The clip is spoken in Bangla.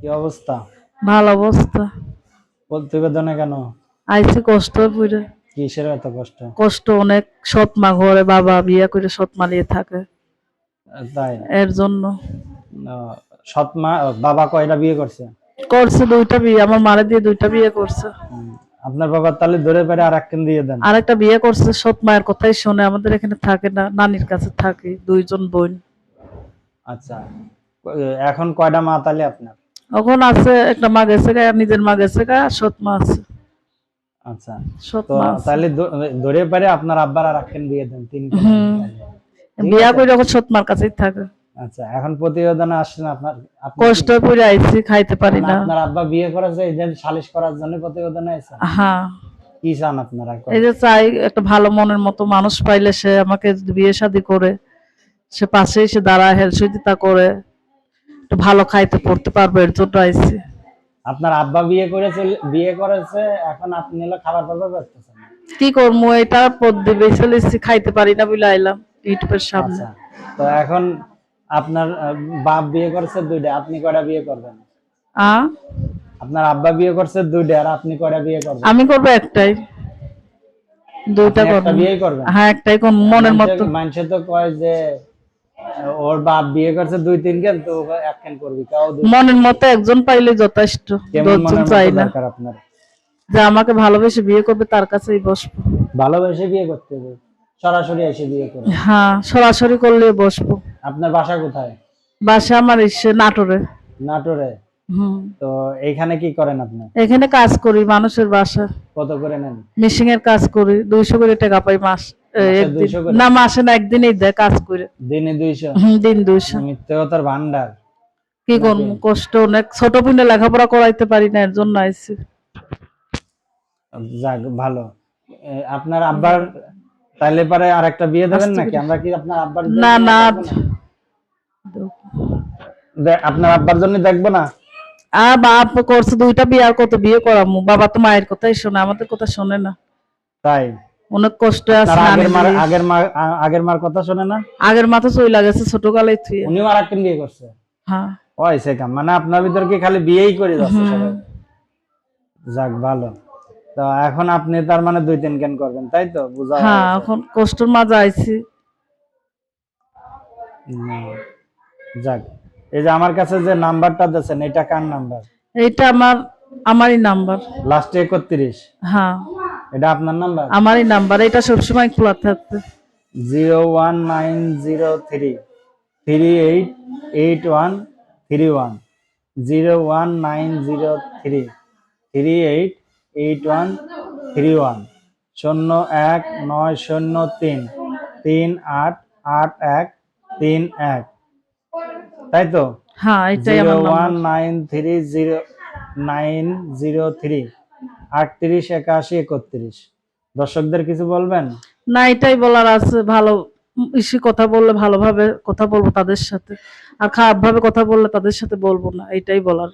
কি অবস্থা? ভালো অবস্থা। প্রতিবেদনে কেন? আইছে কষ্ট পুরে কিসের এত কষ্ট? কষ্ট অনেক সৎ মা ঘরে বাবা বিয়ে করে সৎ মালিয়ে থাকে। তাই? এর জন্য। আহ, সৎ মা বাবা কয়টা বিয়ে করছে? করছে দুইটা বিয়ে আমার মারে দিয়ে দুইটা বিয়ে করছে। আপনার বাবা তাহলে ধরে পেরে আর একখান দিয়ে দেন। আরেকটা বিয়ে করছে সৎ মায়ের কথাই শোনে আমাদের এখানে থাকে না নানির কাছে থাকে দুইজন বোন। আচ্ছা এখন কয়টা মা তাহলে আপনার? এখন আছে একটা মা গেছে গা নিজের মা গেছে গা আর সৎ মা আছে। আচ্ছা। সৎ তো মা আছে। তাহলে ধরে পেরে আপনার আব্বার আর দিয়ে দেন তিন বিয়া করে এখন সৎ মার কাছেই থাকে। আচ্ছা এখন প্রতিবেদনে আসছেন আপনার কষ্ট করে আইছি খাইতে পারি মানে না। আপনার আব্বা বিয়ে যে সালিশ করার জন্য প্রতিবেদনে হ্যাঁ। কি চান আপনারা এই যে চাই একটা ভালো মনের মতো মানুষ পাইলে সে আমাকে বিয়ে শাদী করে সে পাশে এসে দাঁড়ায় হেল্প সহযোগিতা করে ভালো খাইতে পড়তে পারবে এর জন্য আইছি। আপনার আব্বা বিয়ে করেছে বিয়ে করেছে এখন আপনি হলো খাবার পাবার পারতেছেন কি করব এটা পদ্মে বেছে লিছি খাইতে পারি না বলে আইলাম ইউটিউবের সামনে। আচ্ছা তো এখন আপনার বাপ বিয়ে করেছে দুইটা আপনি কয়টা বিয়ে করবেন? আ? আপনার আব্বা বিয়ে করছে দুইটা আর আপনি কয়টা বিয়ে করবেন? আমি করব একটাই। দুইটা একটা করব। করবেন? হ্যাঁ একটাই কোন মনের মতো। মানুষে তো কয় যে ওর বাপ বিয়ে করছে দুই তিন কেন তো ও এক কেন করবি? তাও মনের মতো একজন পাইলে যথেষ্ট দশজন চাই না। আপনার? যে আমাকে ভালোবেসে বিয়ে করবে তার কাছেই বসবো। ভালোবেসে বিয়ে করতে হবে। সরাসরি এসে বিয়ে করবে হ্যাঁ সরাসরি করলে বসবো। আপনার বাসা কোথায়? বাসা আমার এসে নাটোরে। নাটোরে? তো এইখানে কি করেন আপনি? এখানে কাজ করি মানুষের বাসা। কত করে নেন? মিশিং এর কাজ করি দুইশো করে টাকা পাই মাস। এ, মাসে একদিন 200 করে? না মাসে না একদিনই দেয় কাজ করে। দিনে দুইশো? দিন দুইশো। ভান্ডার কি করব কষ্ট অনেক ছোট পিনে লেখাপড়া করাইতে পারি না এর জন্য আইসি যাক ভালো। আপনার আব্বার তাইলে পরে আর একটা বিয়ে দেবেন নাকি? আমরা কি আপনার আব্বার না না আপনার আব্বার জন্য দেখব না? আর বাপ করছে দুইটা বিয়ে আর কত বিয়ে করামু? বাবা তো মায়ের কথাই শোনে আমাদের কথা শোনে না। তাই? অনেক কষ্ট আছে আগের মার আগের মার আগের মার কথা শুনে না? আগের মাথা চই লাগেছে ছোট কালে থুয়ে উনিও আর একটা বিয়ে করছে? হ্যাঁ। ওই সে কাম। মানে আপনার ভিতর কি খালি বিয়েই করে যাচ্ছে সবাই? যাক ভালো। তো এখন আপনি তার মানে দুই তিন কেন করবেন তাই তো? বুঝা হ্যাঁ এখন কষ্টর মাঝে আইছি। যাক এই যে আমার কাছে যে নাম্বারটা দিয়েছেন এটা কার নাম্বার? এটা আমার আমারই নাম্বার। লাস্টে একত্রিশ? হ্যাঁ। এটা আপনার নাম্বার আমার এই নাম্বার এটা সবসময় খোলা থাকবে। Zero one nine zero three three eight eight one three one zero one nine zero three three eight eight one three one শূন্য এক নয় শূন্য তিন তিন আট আট এক তিন এক তাই তো হ্যাঁ এটাই আমার নাম্বার 1930903 আটত্রিশ, একাশি, একত্রিশ। দর্শকদের কিছু বলবেন? না, এটাই বলার আছে, ভালো, বেশি কথা বললে ভালোভাবে কথা বলব তাদের সাথে। আর খারাপ ভাবে কথা বললে তাদের সাথে বলব না, এটাই বলার।